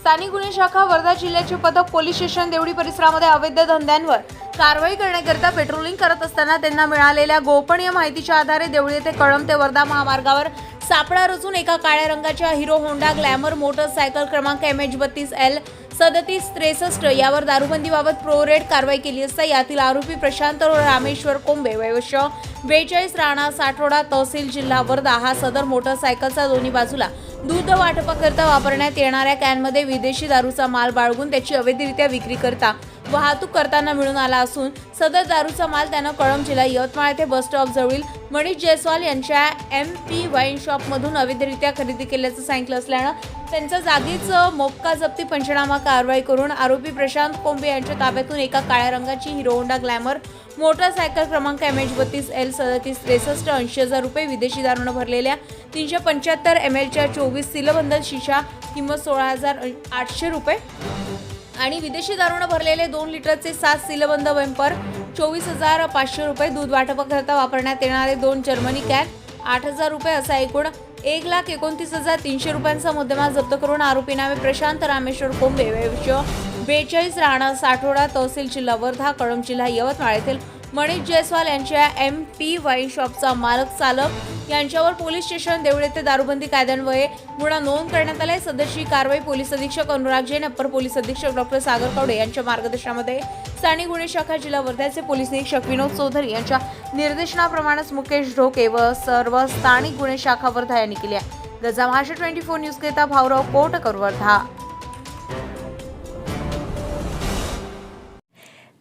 स्थानिक गुन्हे शाखा वर्धा जिल्ह्याचे पथक पोलीस स्टेशन देवडी परिसरामध्ये अवैध धंद्यांवर कारवाई करण्याकरिता पेट्रोलिंग करत असताना त्यांना मिळालेल्या गोपनीय माहितीच्या आधारे देवळी येथे कळंब ते वर्धा महामार्गावर सापळा रचून एका काळ्या रंगाच्या हिरो होंडा ग्लॅमर मोटरसायकल क्रमांक एम एच बत्तीस एल सदतीस त्रेसष्ट यावर दारूबंदीबाबत प्रोरेट कारवाई केली असता यातील आरोपी प्रशांत रामेश्वर कोंबे वैवश्य बेचाळीस राणा साठोडा तहसील जिल्हा वर्धा. हा सदर मोटरसायकलचा दोन्ही बाजूला दूध वाटपाकरता वापरण्यात येणाऱ्या कॅनमध्ये विदेशी दारूचा माल बाळगून त्याची अवैधरित्या विक्री करता वाहतूक करताना मिळून आला असून सदर दारूचा माल त्यानं कळंब जिल्हा यवतमाळ येथे बस स्टॉप जवळील मनीष जयस्वाल यांच्या एम पी वाईन शॉपमधून अवैधरित्या खरेदी केल्याचं सांगितलं असल्यानं त्यांचा जागीच मोपका जप्ती पंचनामा कारवाई करून आरोपी प्रशांत कोंबे यांच्या ताब्यातून एका काळ्या रंगाची हिरो होंडा ग्लॅमर मोटरसायकल क्रमांक एम एच बत्तीस एल सदतीस त्रेसष्ट ऐंशी हजार रुपये विदेशी दारूनं भरलेल्या तीनशे पंच्याहत्तर एम एलच्या चोवीस सीलबंद शिशा किंमत सोळा हजार आठशे रुपये आणि विदेशी दारूनं भरलेले दोन लिटरचे सात सीलबंद वेंपर चोवीस हजार पाचशे रुपये दूध वाटपाकरिता वापरण्यात येणारे दोन जर्मनी कॅन आठ हजार रुपये असा एकूण एक लाख एकोणतीस हजार तीनशे रुपयांचा मुद्देमाल जप्त करून आरोपी नावे प्रशांत रामेश्वर कोंबे वयवर्ष बेचाळीस राणा साठोडा तहसील जिल्हा वर्धा कळम जिल्हा यवतमाळ येथील मनीष जयस्वाल यांच्या एम पी वाईन शॉपचा मालक चालक. यांच्यावर पोलीस स्टेशन देवळे येथे दारूबंदी कायद्यान्वये गुन्हा नोंद करण्यात आलाय. सदरची कारवाई पोलीस अधीक्षक अनुराग जैन अप्पर पोलीस अधीक्षक डॉक्टर सागर कवडे यांच्या मार्गदर्शनामध्ये स्थानिक गुन्हे शाखा जिल्हा वर्ध्याचे पोलीस निरीक्षक विनोद चौधरी यांच्या निर्देशनाप्रमाणेच मुकेश ढोके व सर्व स्थानिक गुन्हे शाखा वर्धा यांनी केली आहे. गजा महाराष्ट्र ट्वेंटी फोर न्यूज करिता भाऊराव कोटकर वर्धा